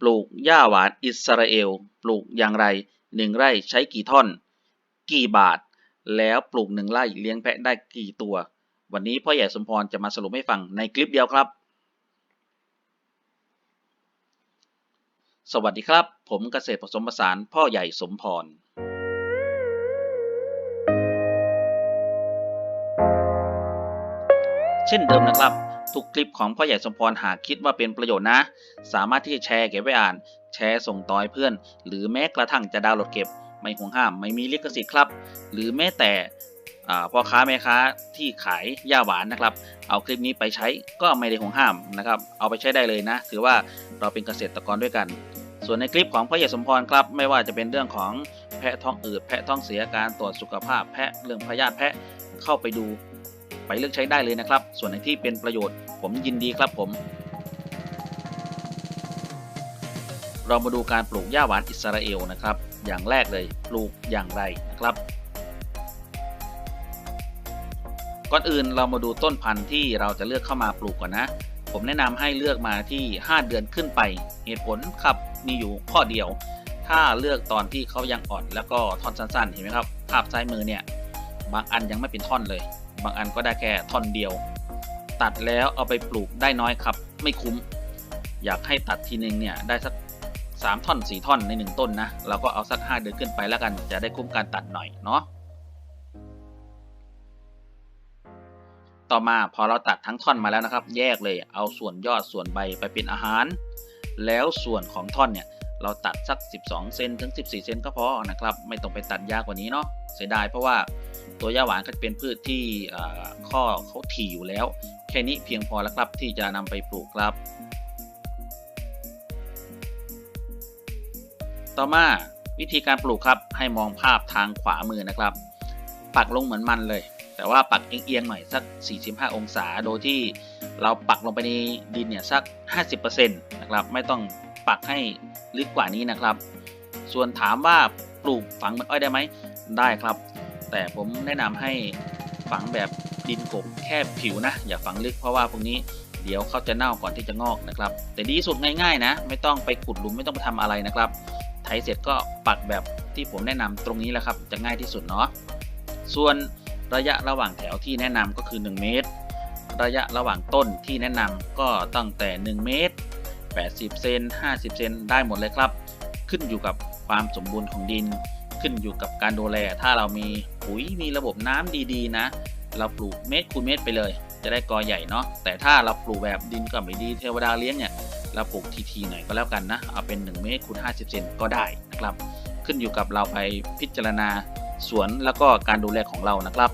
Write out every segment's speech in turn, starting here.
ปลูกหญ้าหวานอิสราเอล ปลูกอย่างไรหนึ่งไร่ใช้กี่ท่อน กี่บาท แล้วปลูกหนึ่งไร่เลี้ยงแพะได้กี่ตัว วันนี้พ่อใหญ่สมพรจะมาสรุปให้ฟังในคลิปเดียวครับ สวัสดีครับ ผมเกษตรผสมผสานพ่อใหญ่สมพร เช่นเดิมนะครับ ทุกคลิปของพ่อใหญ่สมพรหากคิดว่าเป็นประโยชน์นะ สามารถที่จะแชร์เก็บไว้อ่าน แชร์ส่งต่อให้เพื่อน หรือแม้กระทั่งจะดาวน์โหลดเก็บ ไม่ห่วงห้ามไม่มีลิขสิทธิ์ครับ หรือแม้แต่พ่อค้าแม่ค้าที่ขายหญ้าหวานนะครับ เอาคลิปนี้ไปใช้ก็ไม่ได้ห่วงห้ามนะครับ เอาไปใช้ได้เลยนะ ถือว่าเราเป็นเกษตรกรด้วยกัน ส่วนในคลิปของพ่อใหญ่สมพรครับ ไม่ว่าจะเป็นเรื่องของแพะท้องอืดแพะท้องเสียการตรวจสุขภาพแพะเรื่องพยาธิแพะเข้าไปดู ไปเลือกใช้ได้เลยนะครับ ส่วนในที่เป็นประโยชน์ ผมยินดีครับผม เรามาดูการปลูกหญ้าหวานอิสราเอลนะครับ อย่างแรกเลยปลูกอย่างไรนะครับ ก่อนอื่นเรามาดูต้นพันธุ์ที่เราจะเลือกเข้ามาปลูกก่อนนะ ผมแนะนำให้เลือกมาที่ 5 เดือนขึ้นไป เหตุผลครับมีอยู่ข้อเดียว ถ้าเลือกตอนที่เขายังอ่อน แล้วก็ท่อนสั้นๆ เห็นไหมครับภาพซ้ายมือเนี่ยบางอันยังไม่เป็นท่อนเลย บางอันก็ได้แค่ท่อนเดียว ตัดแล้วเอาไปปลูกได้น้อยครับ ไม่คุ้ม อยากให้ตัดทีนึงเนี่ยได้สัก3ท่อน4ท่อนใน1ต้นนะเราก็เอาสัก5เดือนขึ้นไปแล้วกันจะได้คุ้มการตัดหน่อยเนาะต่อมาพอเราตัดทั้งท่อนมาแล้วนะครับ แยกเลยเอาส่วนยอดส่วนใบไปเป็นอาหาร แล้วส่วนของท่อนเนี่ยเราตัดสัก 12 เซนถึง 14 เซนก็พอนะครับ ไม่ต้องไปตัดยากกว่านี้เนาะเสียดายเพราะว่า ตัวหญ้าหวานก็จะเป็นพืชที่ข้อเขาถี่อยู่แล้ว แค่นี้เพียงพอแล้วครับที่จะนำไปปลูกครับ ต่อมาวิธีการปลูกครับให้มองภาพทางขวามือนะครับ ปักลงเหมือนมันเลย แต่ว่าปักเอียงๆหน่อยสัก 45 องศา โดยที่เราปักลงไปในดินเนี่ยสัก 50%นะครับไม่ต้องปักให้ลึกกว่านี้นะครับ ส่วนถามว่าปลูกฝังมือนอ้อยได้ไหมได้ครับ แต่ผมแนะนำให้ฝังแบบดินกบแค่ผิวนะ อย่าฝังลึกเพราะว่าพวกนี้เดี๋ยวเขาจะเน่าก่อนที่จะงอกนะครับ แต่ดีสุดง่ายๆนะ ไม่ต้องไปขุดหลุมไม่ต้องไปทำอะไรนะครับไถเสร็จก็ปักแบบที่ผมแนะนำตรงนี้แหละครับ จะง่ายที่สุดเนาะส่วนระยะระหว่างแถวที่แนะนำก็คือ 1 เมตร ระยะระหว่างต้นที่แนะนำก็ตั้งแต่ 1 เมตร 80 เซน 50 เซนได้หมดเลยครับ ขึ้นอยู่กับความสมบูรณ์ของดิน ขึ้นอยู่กับการดูแลถ้าเรามี ปุ๋ยมีระบบน้ำดีๆ นะ เราปลูกเมตรคูณเมตรไปเลย จะได้กอใหญ่เนาะแต่ถ้าเราปลูกแบบดินก็ไม่ดีเทวดาเลี้ยงเนี่ยเราปลูกทีๆหน่อยก็แล้วกันนะเอาเป็น 1 เมตรคูณ50เซนก็ได้นะครับ ขึ้นอยู่กับเราไปพิจารณาสวนแล้วก็การดูแลของเรานะครับ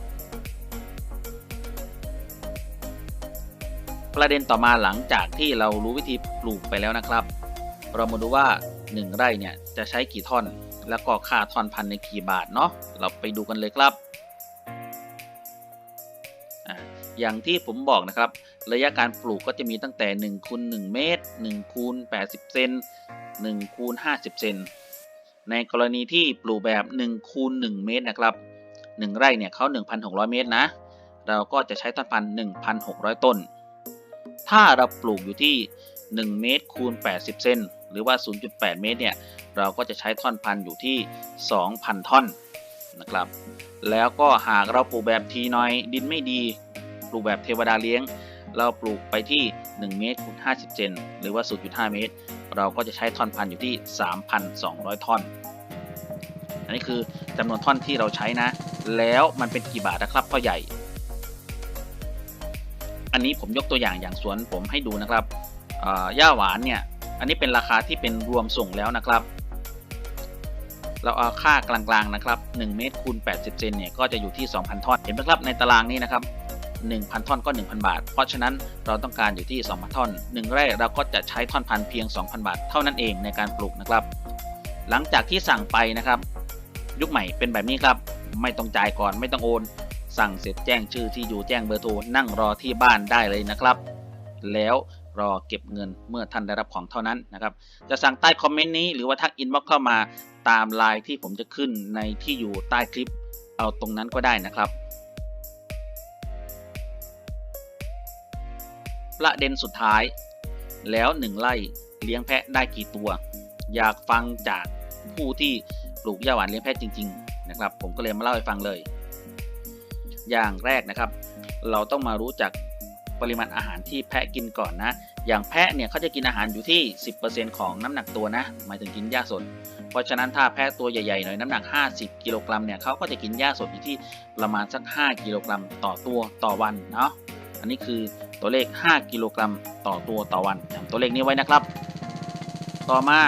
ประเด็นต่อมาหลังจากที่เรารู้วิธีปลูกไปแล้วนะครับ เรามาดูว่า 1 ไร่เนี่ยจะใช้กี่ท่อน แล้วก็ค่าทอนพันในกี่บาทเนาะเราไปดูกันเลยครับอย่างที่ผมบอกนะครับ ระยะการปลูกก็จะมีตั้งแต่1คูณ1เมตร1คูณ80 เซน1คูณ50 เซนในกรณีที่ปลูกแบบ1คูณ1เมตรนะครับ 1 ไร่เนี่ยเขา1,600 เมตรนะ เราก็จะใช้ต้นพันธุ์1,600 ต้น ถ้าเราปลูกอยู่ที่ 1 เมตรคูณ80 เซน หรือว่า 0.8 เมตรเนี่ยเราก็จะใช้ท่อนพันธุ์อยู่ที่ 2,000 ท่อนนะครับ แล้วก็หากเราปลูกแบบทีน้อยดินไม่ดี ปลูกแบบเทวดาเลี้ยง เราปลูกไปที่ 1 เมตรคูณ50 เซนหรือว่า 0.5 เมตร เราก็จะใช้ท่อนพันธุ์อยู่ที่ 3,200 ท่อน อันนี้คือจำนวนท่อนที่เราใช้นะ แล้วมันเป็นกี่บาทนะครับพ่อใหญ่อันนี้ผมยกตัวอย่างอย่างสวนผมให้ดูนะครับหญ้าหวานเนี่ย อันนี้เป็นราคาที่เป็นรวมส่งแล้วนะครับ เราเอาค่ากลางๆนะครับ1เมตรคูณ80เซนเนี่ยก็จะอยู่ที่ 2,000ท่อนเห็นไหมครับในตารางนี้นะครับ1,000 ท่อนก็ 1,000 บาท เพราะฉะนั้นเราต้องการอยู่ที่ 2,000 ท่อน1ไร่เราก็จะใช้ท่อนพันเพียง 2,000 บาท เท่านั้นเองในการปลูกนะครับ หลังจากที่สั่งไปนะครับ ยุคใหม่เป็นแบบนี้ครับ ไม่ต้องจ่ายก่อนไม่ต้องโอน สั่งเสร็จแจ้งชื่อที่อยู่แจ้งเบอร์โทรนั่งรอที่บ้านได้เลยนะครับ แล้ว รอเก็บเงินเมื่อท่านได้รับของเท่านั้นนะครับ จะสั่งใต้คอมเมนต์นี้หรือว่าทักอินบ็อกเข้ามาตามไลน์ที่ผมจะขึ้นในที่อยู่ใต้คลิปเอาตรงนั้นก็ได้นะครับ ประเด็นสุดท้าย แล้ว1ไร่เลี้ยงแพะได้กี่ตัว อยากฟังจากผู้ที่ปลูกหญ้าหวานเลี้ยงแพะจริง ๆ นะครับ ผมก็เลยมาเล่าให้ฟังเลย อย่างแรกนะครับ เราต้องมารู้จักปริมาณอาหารที่แพะกินก่อนนะ อย่างแพะเนี่ยเขาจะกินอาหารอยู่ที่ 10%ของน้ำหนักตัวนะหมายถึงกินหญ้าสด เพราะฉะนั้นถ้าแพะตัวใหญ่ๆหน่อยน้ำหนัก 50 กิโลกรัมเนี่ยเขาก็จะกินหญ้าสดอยู่ที่ประมาณสัก 5 กิโลกรัมต่อตัวต่อวันเนาะอันนี้คือตัวเลข 5 กิโลกรัมต่อตัวต่อวันจำตัวเลขนี้ไว้นะครับ ต่อมา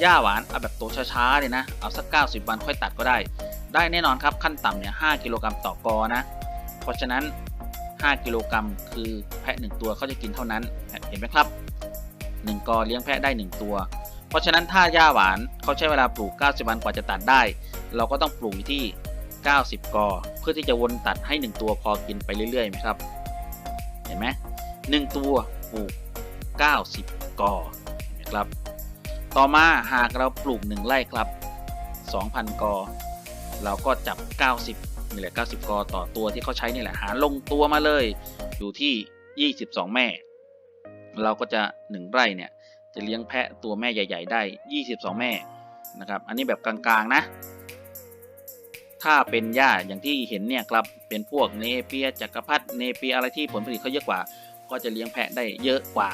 หญ้าหวานเอาแบบตัวช้าๆเลยนะเอาสัก 90 วันค่อยตัดก็ได้ ได้แน่นอนครับขั้นต่ำเนี่ย5กิโลกรัมต่อกอนะ เพราะฉะนั้น 5 กิโลกรัมคือแพะ1ตัวเขาจะกินเท่านั้น เห็นไหมครับ 1กอเลี้ยงแพะได้ 1 ตัว เพราะฉะนั้นถ้าหญ้าหวานเขาใช้เวลาปลูก 90 วันกว่าจะตัดได้ เราก็ต้องปลูกที่ 90 กอ เพื่อที่จะวนตัดให้ 1 ตัวพอกินไปเรื่อยๆไหมครับ เห็นไหมหนึ่งตัวปลูก 90 กอเห็นไหมครับ ต่อมาหากเราปลูก 1 ไร่ครับ 2,000 กอ เราก็จับ 90นี่แหละ90 กอต่อตัวที่เขาใช้นี่แหละหารลงตัวมาเลย อยู่ที่ 22 แม่ เราก็จะ 1 ไร่เนี่ยจะเลี้ยงแพะตัวแม่ใหญ่ ๆ ได้ 22 แม่นะครับ อันนี้แบบกลางๆนะ ถ้าเป็นหญ้าอย่างที่เห็นเนี่ยครับเป็นพวกเนเปียจักรพรรดิเนเปียอะไรที่ผลผลิตเขาเยอะกว่า ก็จะเลี้ยงแพะได้เยอะกว่า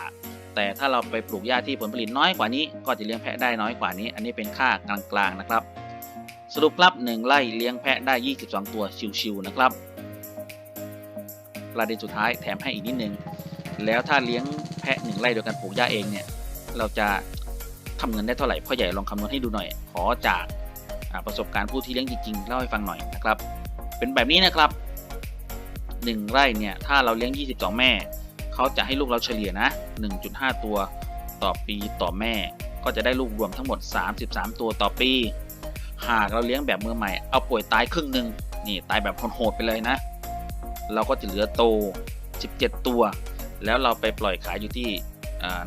แต่ถ้าเราไปปลูกหญ้าที่ผลผลิตน้อยกว่านี้ ก็จะเลี้ยงแพะได้น้อยกว่านี้ อันนี้เป็นค่ากลางๆนะครับ สรุปครับ1ไร่เลี้ยงแพะได้ 22 ตัวชิวๆนะครับประเด็นสุดท้ายแถมให้อีกนิดนึง แล้วถ้าเลี้ยงแพะหนึ่งไร่โดยการปลูกหญ้าเองเนี่ย เราจะทำเงินได้เท่าไหร่พ่อใหญ่ลองคำนวณให้ดูหน่อย ขอจากประสบการณ์ผู้ที่เลี้ยงจริงๆเล่าให้ฟังหน่อยนะครับ เป็นแบบนี้นะครับ 1 ไร่เนี่ยถ้าเราเลี้ยง 22 แม่ เขาจะให้ลูกเราเฉลี่ยนะ 1.5 ตัวต่อปีต่อแม่ ก็จะได้ลูกรวมทั้งหมด 33 ตัวต่อปี หากเราเลี้ยงแบบมือใหม่เอาป่วยตายครึ่งหนึ่งนี่ตายแบบโหดๆไปเลยนะ เราก็จะเหลือโต 17 ตัว แล้วเราไปปล่อยขายอยู่ที่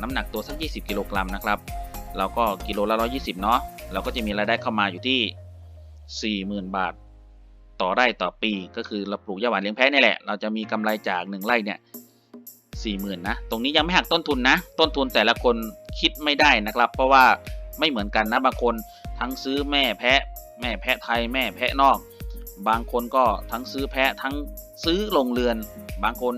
น้ำหนักตัวสัก 20 กิโลกรัมนะครับ เราก็กิโลละ 120 เนาะ เราก็จะมีรายได้เข้ามาอยู่ที่ 40,000 บาท ต่อไร่ต่อปี ก็คือเราปลูกหญ้าหวานเลี้ยงแพะนี่แหละ เราจะมีกำไรจาก 1 ไร่เนี่ย40,000 นะ ตรงนี้ยังไม่หักต้นทุนนะ ต้นทุนแต่ละคนคิดไม่ได้นะครับ เพราะว่าไม่เหมือนกันนะ บางคนทั้งซื้อแม่แพะ แม่แพะไทย แม่แพะนอก บางคนก็ทั้งซื้อแพะทั้งซื้อลงเรือน บางคน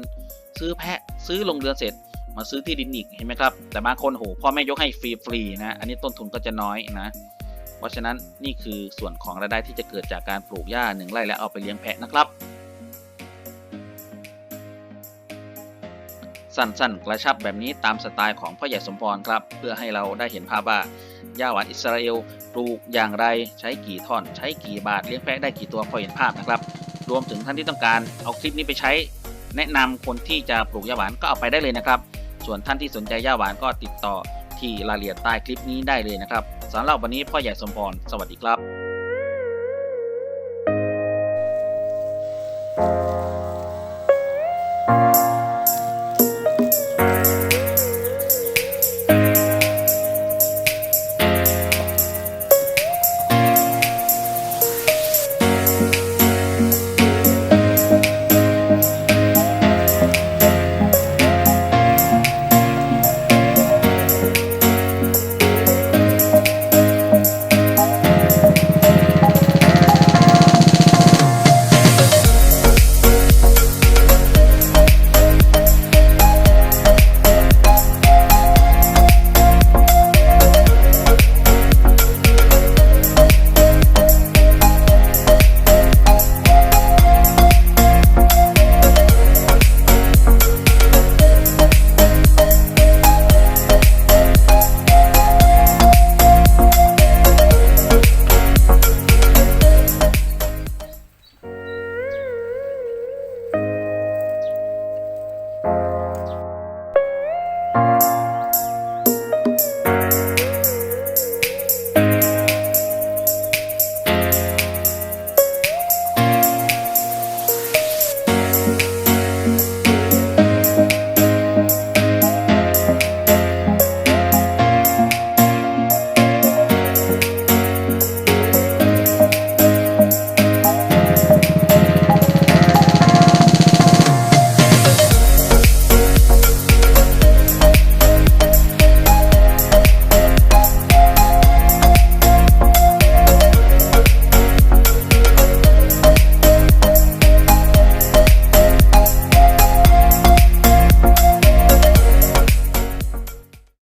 ซื้อแพะซื้อลงเรือนเสร็จ มาซื้อที่ดินอีกเห็นไหมครับ แต่บางคนโหพ่อแม่ยกให้ฟรีๆนะ อันนี้ต้นทุนก็จะน้อยนะ เพราะฉะนั้นนี่คือส่วนของรายได้ที่จะเกิดจากการปลูกหญ้าหนึ่งไร่และเอาไปเลี้ยงแพะนะครับสั้นๆ กระชับแบบนี้ตามสไตล์ของพ่อใหญ่สมพรครับ เพื่อให้เราได้เห็นภาพว่าหญ้าหวานอิสราเอลปลูกอย่างไรใช้กี่ท่อน ใช้กี่บาทเลี้ยงแพะได้กี่ตัวพอเห็นภาพนะครับ รวมถึงท่านที่ต้องการเอาคลิปนี้ไปใช้ แนะนำคนที่จะปลูกหญ้าหวานก็เอาไปได้เลยนะครับ ส่วนท่านที่สนใจหญ้าหวานก็ติดต่อที่รายละเอียดใต้คลิปนี้ได้เลยนะครับสำหรับวันนี้พ่อใหญ่สมพรสวัสดีครับ